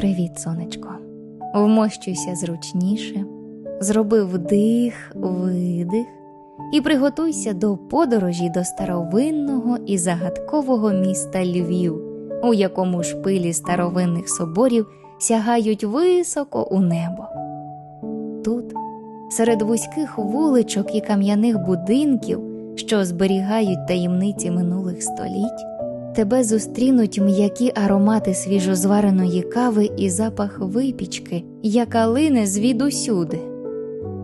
Привіт, сонечко. Вмощуйся зручніше, зроби вдих, видих і приготуйся до подорожі до старовинного і загадкового міста Львів, у якому шпилі старовинних соборів сягають високо у небо. Тут, серед вузьких вуличок і кам'яних будинків, що зберігають таємниці минулих століть, тебе зустрінуть м'які аромати свіжозвареної кави і запах випічки, яка лине звідусюди.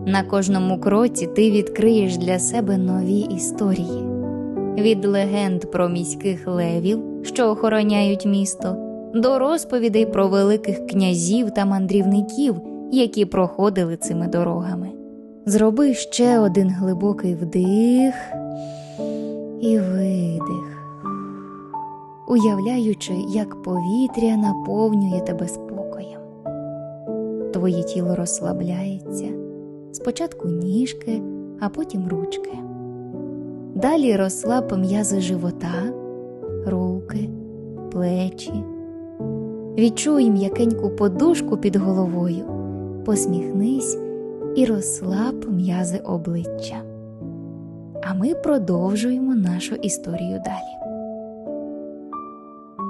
На кожному кроці ти відкриєш для себе нові історії від легенд про міських левів, що охороняють місто, до розповідей про великих князів та мандрівників, які проходили цими дорогами. Зроби ще один глибокий вдих і видих уявляючи, як повітря наповнює тебе спокоєм. Твоє тіло розслабляється, спочатку ніжки, а потім ручки. Далі розслаб м'язи живота, руки, плечі. Відчуй м'якеньку подушку під головою, посміхнись і розслаб м'язи обличчя. А ми продовжуємо нашу історію далі.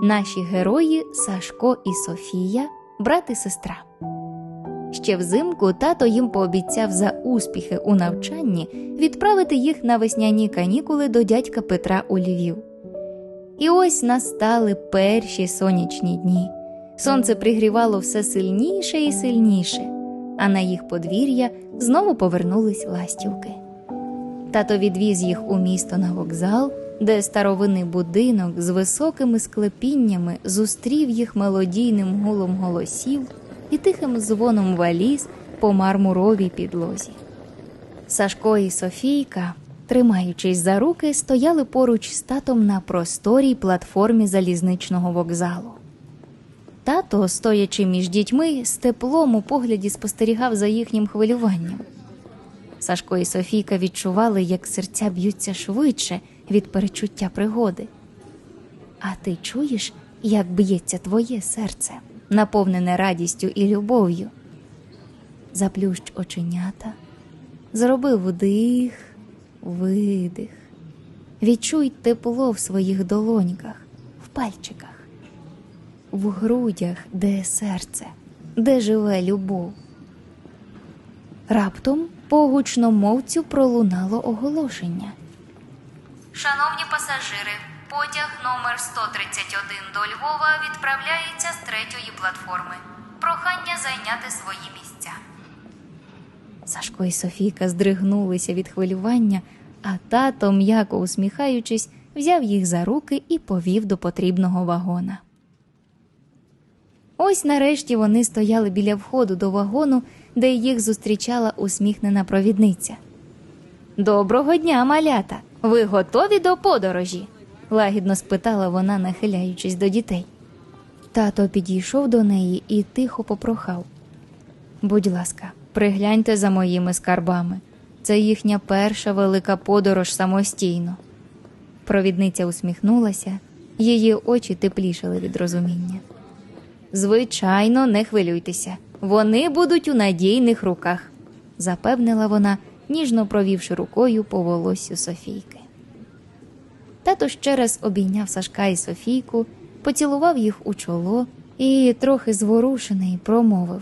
Наші герої Сашко і Софія, брат і сестра. Ще взимку тато їм пообіцяв за успіхи у навчанні відправити їх на весняні канікули до дядька Петра у Львів. І ось настали перші сонячні дні. Сонце пригрівало все сильніше і сильніше, а на їх подвір'я знову повернулись ластівки. Тато відвіз їх у місто на вокзал де старовинний будинок з високими склепіннями зустрів їх мелодійним гулом голосів і тихим дзвоном валіз по мармуровій підлозі. Сашко і Софійка, тримаючись за руки, стояли поруч з татом на просторій платформі залізничного вокзалу. Тато, стоячи між дітьми, з теплом у погляді спостерігав за їхнім хвилюванням. Сашко і Софійка відчували, як серця б'ються швидше від перечуття пригоди. А ти чуєш, як б'ється твоє серце, наповнене радістю і любов'ю? Заплющ оченята, зроби вдих, видих, відчуй тепло в своїх долоньках, в пальчиках, в грудях, де серце, де живе любов. Раптом по гучномовцю пролунало оголошення. Шановні пасажири, потяг номер 131 до Львова відправляється з третьої платформи. Прохання зайняти свої місця. Сашко і Софійка здригнулися від хвилювання, а тато, м'яко усміхаючись, взяв їх за руки і повів до потрібного вагона. Ось нарешті вони стояли біля входу до вагону, де їх зустрічала усміхнена провідниця. Доброго дня, малята! Ви готові до подорожі? лагідно спитала вона, нахиляючись до дітей. Тато підійшов до неї і тихо попрохав. Будь ласка, пригляньте за моїми скарбами. Це їхня перша велика подорож самостійно. Провідниця усміхнулася, її очі теплішали від розуміння. Звичайно, не хвилюйтеся, вони будуть у надійних руках, запевнила вона, ніжно провівши рукою по волоссю Софійки. Тато ще раз обійняв Сашка і Софійку, поцілував їх у чоло і, трохи зворушений, промовив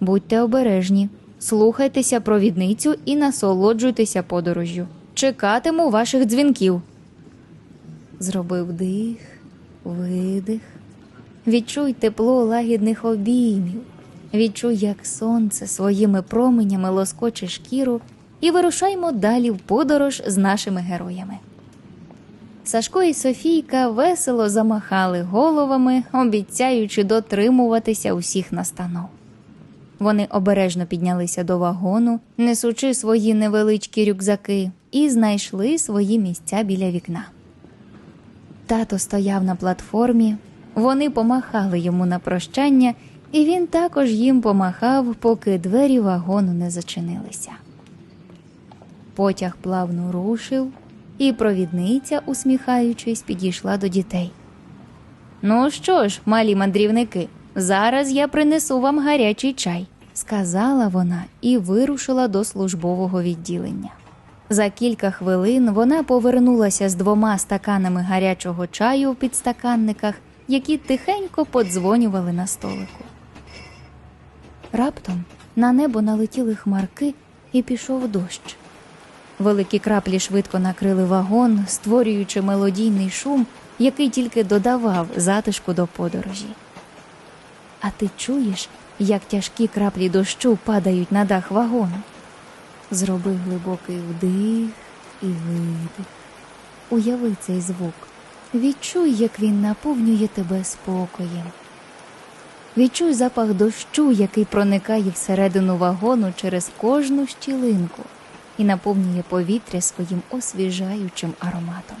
Будьте обережні, слухайтеся провідницю і насолоджуйтеся подорожжю. Чекатиму ваших дзвінків. Зробив дих, видих. Відчуй тепло лагідних обіймів, відчуй, як сонце своїми променями лоскоче шкіру, і вирушаймо далі в подорож з нашими героями. Сашко і Софійка весело замахали головами, обіцяючи дотримуватися усіх настанов. Вони обережно піднялися до вагону, несучи свої невеличкі рюкзаки, і знайшли свої місця біля вікна. Тато стояв на платформі, вони помахали йому на прощання, і він також їм помахав, поки двері вагону не зачинилися. Потяг плавно рушив, і провідниця, усміхаючись, підійшла до дітей. Ну що ж, малі мандрівники, Зараз я принесу вам гарячий чай, сказала вона і вирушила до службового відділення. За кілька хвилин вона повернулася з двома стаканами гарячого чаю в підстаканниках, які тихенько подзвонювали на столику. Раптом на небо налетіли хмарки і пішов дощ. Великі краплі швидко накрили вагон, створюючи мелодійний шум, який тільки додавав затишку до подорожі. А ти чуєш, як тяжкі краплі дощу падають на дах вагону? Зроби глибокий вдих і видих. Уяви цей звук. Відчуй, як він наповнює тебе спокоєм. Відчуй запах дощу, який проникає всередину вагону через кожну щілинку і наповнює повітря своїм освіжаючим ароматом.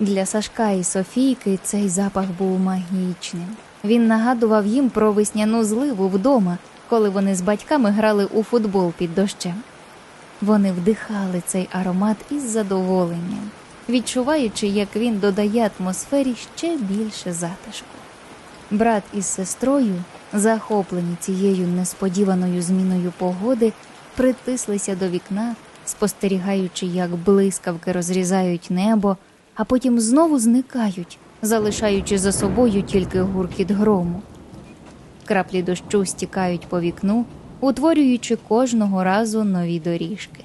Для Сашка і Софійки цей запах був магічним. Він нагадував їм про весняну зливу вдома, коли вони з батьками грали у футбол під дощем. Вони вдихали цей аромат із задоволенням, відчуваючи, як він додає атмосфері ще більше затишку. Брат із сестрою, захоплені цією несподіваною зміною погоди, притислися до вікна, спостерігаючи, як блискавки розрізають небо, а потім знову зникають, залишаючи за собою тільки гуркіт грому. Краплі дощу стікають по вікну, утворюючи кожного разу нові доріжки.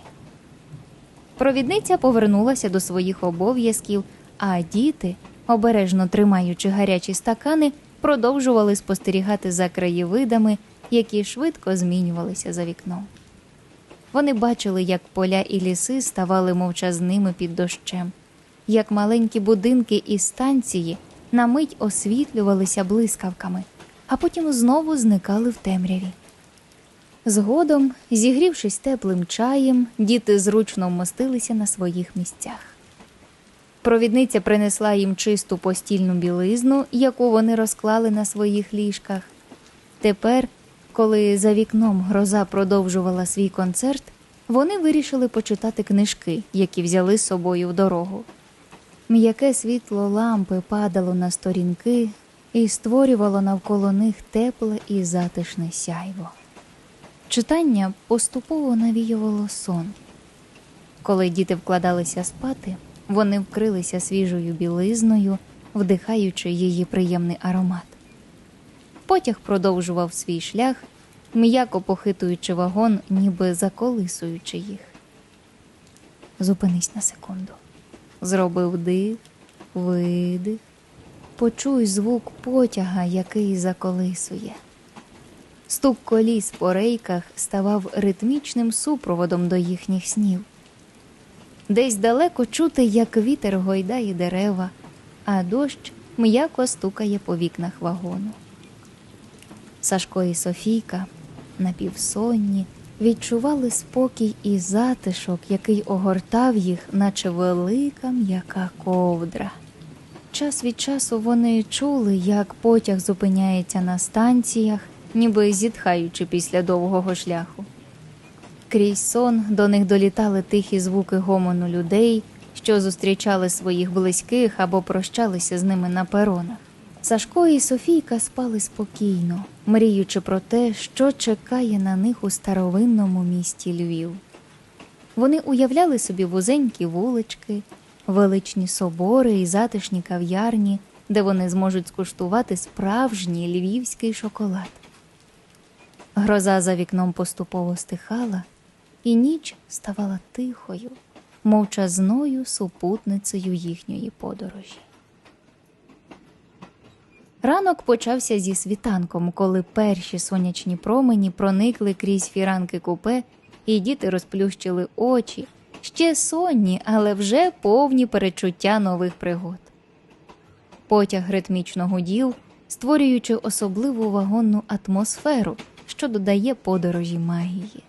Провідниця повернулася до своїх обов'язків, а діти, обережно тримаючи гарячі стакани, продовжували спостерігати за краєвидами, які швидко змінювалися за вікном. Вони бачили, як поля і ліси ставали мовчазними під дощем, як маленькі будинки і станції на мить освітлювалися блискавками, а потім знову зникали в темряві. Згодом, зігрівшись теплим чаєм, діти зручно вмостилися на своїх місцях. Провідниця принесла їм чисту постільну білизну, яку вони розклали на своїх ліжках. Тепер, коли за вікном гроза продовжувала свій концерт, вони вирішили почитати книжки, які взяли з собою в дорогу. М'яке світло лампи падало на сторінки і створювало навколо них тепле і затишне сяйво. Читання поступово навіювало сон. Коли діти вкладалися спати, вони вкрилися свіжою білизною, вдихаючи її приємний аромат. Потяг продовжував свій шлях, м'яко похитуючи вагон, ніби заколисуючи їх. Зупинись на секунду. Зроби вдих, видих, почуй звук потяга, який заколисує. Стук коліс по рейках ставав ритмічним супроводом до їхніх снів. Десь далеко чути, як вітер гойдає дерева, а дощ м'яко стукає по вікнах вагону. Сашко і Софійка, напівсонні, відчували спокій і затишок, який огортав їх, наче велика м'яка ковдра. Час від часу вони чули, як потяг зупиняється на станціях, ніби зітхаючи після довгого шляху. Крізь сон до них долітали тихі звуки гомону людей, що зустрічали своїх близьких або прощалися з ними на перонах. Сашко і Софійка спали спокійно, мріючи про те, що чекає на них у старовинному місті Львів. Вони уявляли собі вузенькі вулички, величні собори і затишні кав'ярні, де вони зможуть скуштувати справжній львівський шоколад. Гроза за вікном поступово стихала, і ніч ставала тихою, мовчазною супутницею їхньої подорожі. Ранок почався зі світанком, коли перші сонячні промені проникли крізь фіранки купе, і діти розплющили очі, ще сонні, але вже повні перечуття нових пригод. Потяг ритмічно гудів, створюючи особливу вагонну атмосферу, що додає подорожі магії.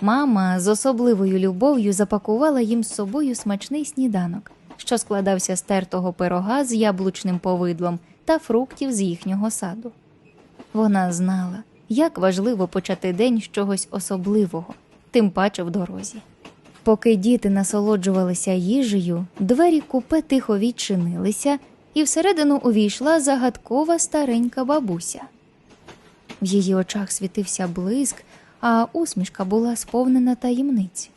Мама з особливою любов'ю запакувала їм з собою смачний сніданок, що складався з тертого пирога з яблучним повидлом та фруктів з їхнього саду. Вона знала, як важливо почати день з чогось особливого, тим паче в дорозі. Поки діти насолоджувалися їжею, двері купе тихо відчинилися, і всередину увійшла загадкова старенька бабуся. В її очах світився блиск, а усмішка була сповнена таємниць.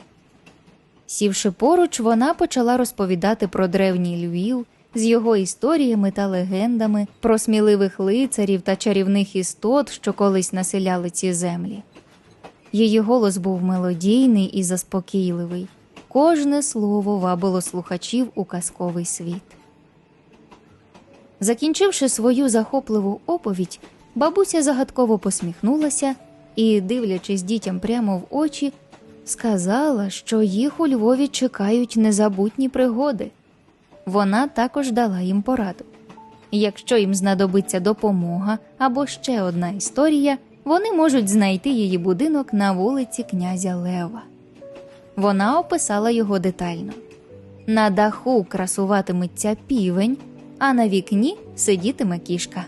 Сівши поруч, вона почала розповідати про древній Львів з його історіями та легендами, про сміливих лицарів та чарівних істот, що колись населяли ці землі. Її голос був мелодійний і заспокійливий. Кожне слово вабило слухачів у казковий світ. Закінчивши свою захопливу оповідь, бабуся загадково посміхнулася і, дивлячись дітям прямо в очі, сказала, що їх у Львові чекають незабутні пригоди. Вона також дала їм пораду. Якщо їм знадобиться допомога або ще одна історія, вони можуть знайти її будинок на вулиці князя Лева. Вона описала його детально. На даху красуватиметься півень, а на вікні сидітиме кішка.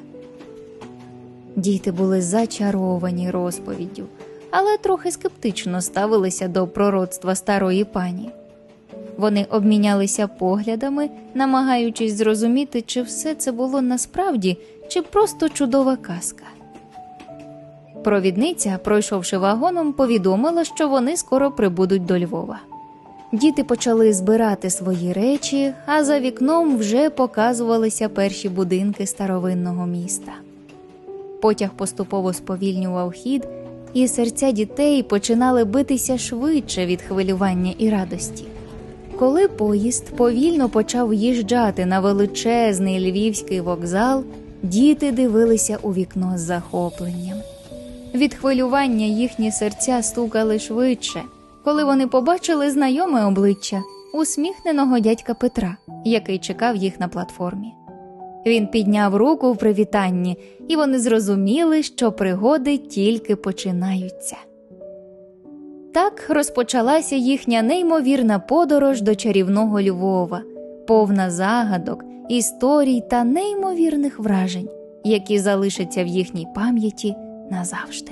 Діти були зачаровані розповіддю, але трохи скептично ставилися до пророцтва старої пані. Вони обмінялися поглядами, намагаючись зрозуміти, чи все це було насправді, чи просто чудова казка. Провідниця, пройшовши вагоном, повідомила, що вони скоро прибудуть до Львова. Діти почали збирати свої речі, а за вікном вже показувалися перші будинки старовинного міста. Потяг поступово сповільнював хід, і серця дітей починали битися швидше від хвилювання і радості. Коли поїзд повільно почав їжджати на величезний львівський вокзал, діти дивилися у вікно з захопленням. Від хвилювання їхні серця стукали швидше, коли вони побачили знайоме обличчя усміхненого дядька Петра, який чекав їх на платформі. Він підняв руку в привітанні, і вони зрозуміли, що пригоди тільки починаються. Так розпочалася їхня неймовірна подорож до чарівного Львова, повна загадок, історій та неймовірних вражень, які залишаться в їхній пам'яті назавжди.